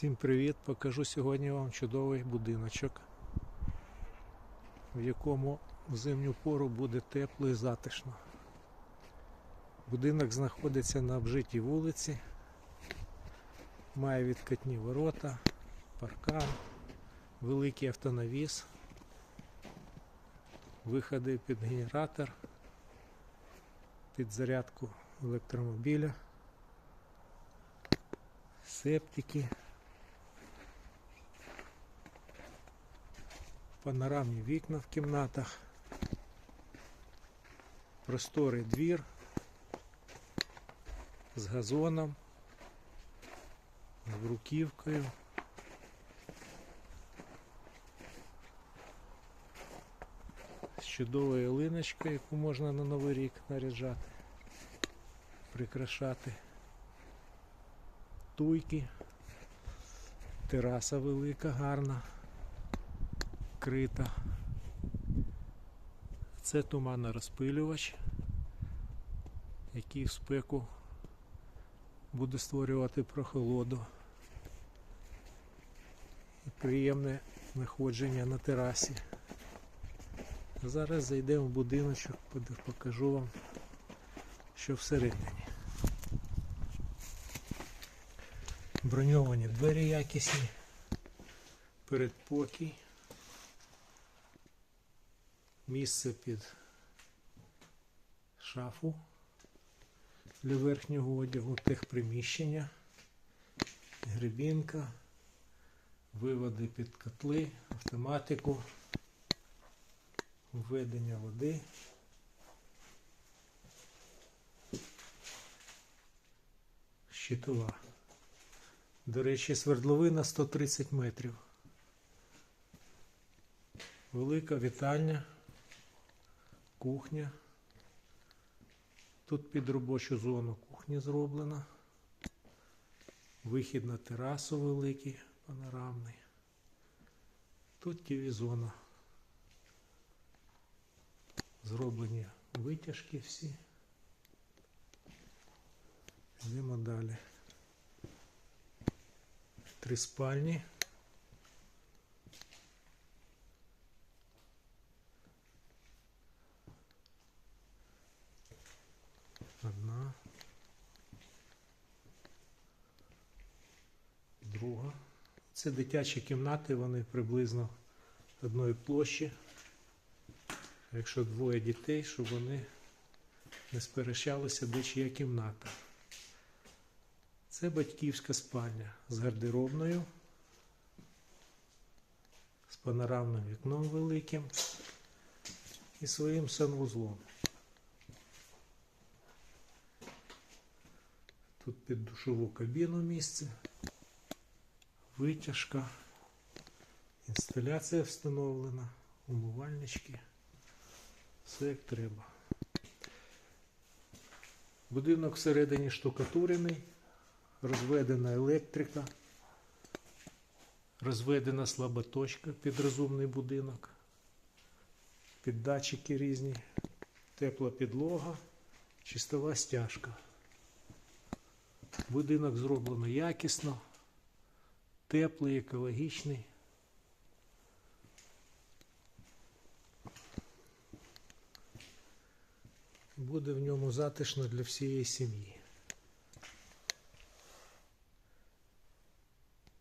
Всім привіт! Покажу сьогодні вам чудовий будиночок, в якому в зимню пору буде тепло і затишно. Будинок знаходиться на обжитій вулиці, має відкатні ворота, паркан, великий автонавіс, виходи під генератор, під зарядку електромобіля, септики. Панорамні вікна в кімнатах, просторий двір з газоном, з бруківкою. З чудовою ялиночкою, яку можна на Новий рік наряджати, прикрашати. Туйки, тераса велика, гарна крита. Це туманорозпилювач, який в спеку буде створювати прохолоду і приємне знаходження на терасі. Зараз зайдемо в будиночок, покажу вам, що всередині. Броньовані двері якісні, передпокій місце під шафу для верхнього одягу, техприміщення, грибінка, виводи під котли, автоматику, введення води. Щитова. До речі, свердловина 130 метрів. Велика вітальня кухня. Тут під робочу зону кухні зроблена. Вихід на терасу великий, панорамний. Тут тіві зона. Зроблені витяжки всі. Йдемо далі. Три спальні. Це дитячі кімнати, вони приблизно одної площі. Якщо двоє дітей, щоб вони не сперещалися, де чия кімната. Це батьківська спальня з гардеробною, з панорамним вікном великим і своїм санвузлом. Тут під душову кабіну місце, витяжка, інсталяція встановлена, умивальнички, все як треба. Будинок всередині штукатурений, розведена електрика, розведена слаботочка під розумний будинок, під датчики різні, тепла підлога, чистова стяжка. Будинок зроблено якісно, теплий, екологічний. Буде в ньому затишно для всієї сім'ї.